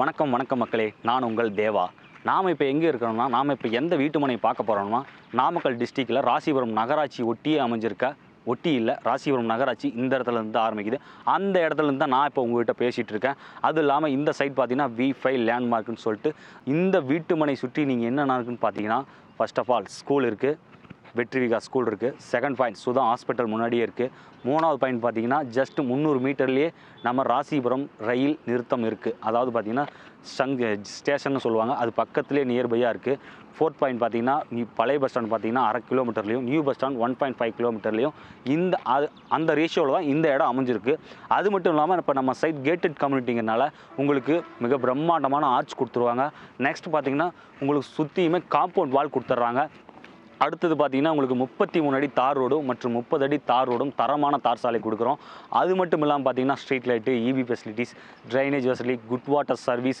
வணக்கம் வணக்கம் மக்களே. நான் உங்கள் தேவா. நாம் இப்போ எங்கே இருக்கிறோம்னா நாம் இப்போ எந்த வீட்டுமனையை பார்க்க போகிறோம்னா நாமக்கல் டிஸ்ட்ரிக்டில் ராசிபுரம் நகராட்சி ஒட்டியே அமைஞ்சிருக்க ஒட்டி இல்லை ராசிபுரம் நகராட்சி இந்த இடத்துல இருந்து ஆரம்பிக்குது. அந்த இடத்துலேருந்து தான் நான் இப்போ உங்ககிட்ட பேசிகிட்டு இருக்கேன். அது இல்லாமல் இந்த சைட் பார்த்தீங்கன்னா வி ஃபைவ் லேண்ட்மார்க்குன்னு சொல்லிட்டு இந்த வீட்டுமனை சுற்றி நீங்கள் என்னென்ன இருக்குன்னு பார்த்தீங்கன்னா ஃபர்ஸ்ட் ஆஃப் ஆல் ஸ்கூல் இருக்குது வெற்றி விகாஸ் ஸ்கூல் இருக்குது செகண்ட் பாயிண்ட் சுதா ஹாஸ்பிட்டல் முன்னாடியே இருக்குது மூணாவது பாயிண்ட் பார்த்தீங்கன்னா ஜஸ்ட் முந்நூறு மீட்டர்லேயே நம்ம ராசிபுரம் ரயில் நிறுத்தம் இருக்குது அதாவது பார்த்தீங்கன்னா சங் ஸ்டேஷன் சொல்லுவாங்க. அது பக்கத்துலேயே நியர்பையாக இருக்குது ஃபோர்த் பாயிண்ட் பார்த்தீங்கன்னா பழைய பஸ் ஸ்டாண்ட் பார்த்தீங்கன்னா அரை கிலோமீட்டர்லையும் new bus stand one point five கிலோமீட்டர்லையும் இந்த அது அந்த ரேஷியோவில் தான் இந்த இடம் அமைஞ்சிருக்கு. அது மட்டும் இல்லாமல் இப்போ நம்ம சைட் கேட்டட் கம்யூனிட்டிங்கிறனால உங்களுக்கு மிக பிரம்மாண்டமான ஆர்ச் கொடுத்துருவாங்க. நெக்ஸ்ட் பார்த்தீங்கன்னா உங்களுக்கு சுற்றியுமே காம்பவுண்ட் வால் கொடுத்துட்றாங்க அடுத்தது பார்த்தீங்கன்னா உங்களுக்கு முப்பத்தி மூணு அடி தார் ரோடும் மற்றும் முப்பது அடி தார் ரோடும் தரமான தார் சாலை கொடுக்குறோம். அது மட்டும் இல்லாமல் பார்த்தீங்கன்னா street light EB facilities drainage வசதி குட் வாட்டர் சர்வீஸ்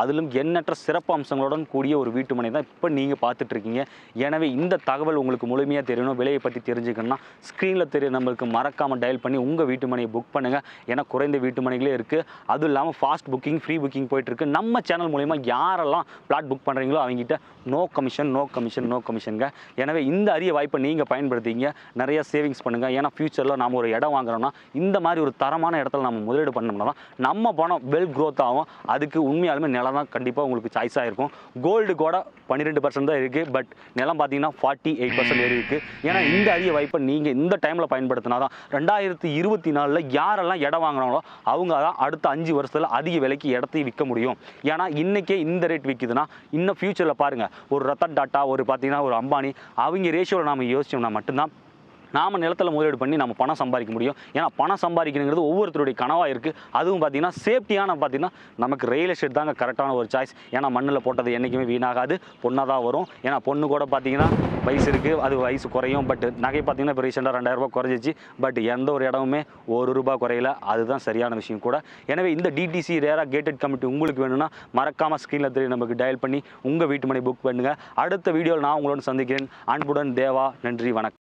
அதிலும் எண்ணற்ற சிறப்பு அம்சங்களுடன் கூடிய ஒரு வீட்டு மனை தான் இப்போ நீங்கள் பார்த்துட்ருக்கீங்க. எனவே இந்த தகவல் உங்களுக்கு முழுமையாக தெரியணும். விலையை பற்றி தெரிஞ்சுக்கணும்னா ஸ்க்ரீனில் தெரிய நம்மளுக்கு மறக்காமல் டயல் பண்ணி உங்கள் வீட்டு மனையை புக் பண்ணுங்கள் ஏன்னா குறைந்த வீட்டு மனைகளே இருக்குது அதுவும் இல்லாமல் ஃபாஸ்ட் புக்கிங் ஃப்ரீ புக்கிங் போயிட்டுருக்கு நம்ம சேனல் மூலிமா யாரெல்லாம் பிளாட் புக் பண்ணுறீங்களோ அவங்ககிட்ட no commission no commission no கமிஷனுங்க எனவே இந்த அரிய வாய்ப்பை நீங்கள் பயன்படுத்திங்க. நிறைய சேவிங்ஸ் பண்ணுங்கள் ஏன்னா ஃப்யூச்சரில் நாம் ஒரு இடம் வாங்குறோம்னா இந்த மாதிரி ஒரு தரமான இடத்துல நம்ம முதலீடு பண்ணோம்னா நம்ம பணம் வெல் க்ரோத் ஆகும். அதுக்கு உண்மையாலுமே நிலம் தான் கண்டிப்பாக உங்களுக்கு சாய்ஸாக இருக்கும். கோல்டு கூட பன்னிரெண்டு பர்சன்ட் தான் இருக்குது பட் நிலம் பார்த்தீங்கன்னா ஃபார்ட்டி எயிட் பர்சன்ட் இருக்குது ஏன்னா இந்த அரிய வாய்ப்பை நீங்கள் இந்த டைமில் பயன்படுத்தினா தான் ரெண்டாயிரத்தி இருபத்தி நாலில் யாரெல்லாம் இடம் வாங்குறாங்களோ அவங்க தான் அடுத்த அஞ்சு வருஷத்தில் அதிக விலைக்கு இடத்தையும் விற்க முடியும். ஏன்னா இன்றைக்கே இந்த ரேட் விற்குதுன்னா இன்னும் ஃப்யூச்சரில் பாருங்கள் ஒரு ரத்தன் டாட்டா ஒரு பார்த்தீங்கன்னா ஒரு அம்பானி அவங்க ரேஷியோவில் நாம் யோசிச்சோம்னா மட்டும்தான் நாம் நிலத்தில் முதலீடு பண்ணி நம்ம பணம் சம்பாதிக்க முடியும். ஏன்னா பணம் சம்பாதிக்கணுங்கிறது ஒவ்வொருத்தருடைய கனவாக இருக்குது அதுவும் பார்த்தீங்கன்னா சேஃப்டியான பார்த்தீங்கன்னா நமக்கு ரியல் எஸ்டேட் தாங்க கரெக்டான ஒரு சாய்ஸ் ஏன்னா மண்ணில் போட்டது என்றைக்குமே வீணாகாது. பொண்ணாக தான் வரும். ஏன்னா பொண்ணு கூட பார்த்தீங்கன்னா வயசு இருக்குது அது வயசு குறையும். பட் நகை பார்த்தீங்கன்னா இப்போ ரீசெண்டாக ரெண்டாயிரம் ரூபா குறைஞ்சிச்சு. பட் எந்த ஒரு இடமுமே ஒரு ரூபாய் குறையல. அதுதான் சரியான விஷயம் கூட. எனவே இந்த டிடிசி ரேரா கேட்டட் கமிட்டி உங்களுக்கு வேணும்னா மறக்காமல் ஸ்க்ரீனில் தெரியும் நமக்கு டயல் பண்ணி உங்கள் வீட்டு மனை புக் பண்ணுங்கள் அடுத்த வீடியோவில் நான் உங்களோட சந்திக்கிறேன். அன்புடன் தேவா நன்றி வணக்கம்.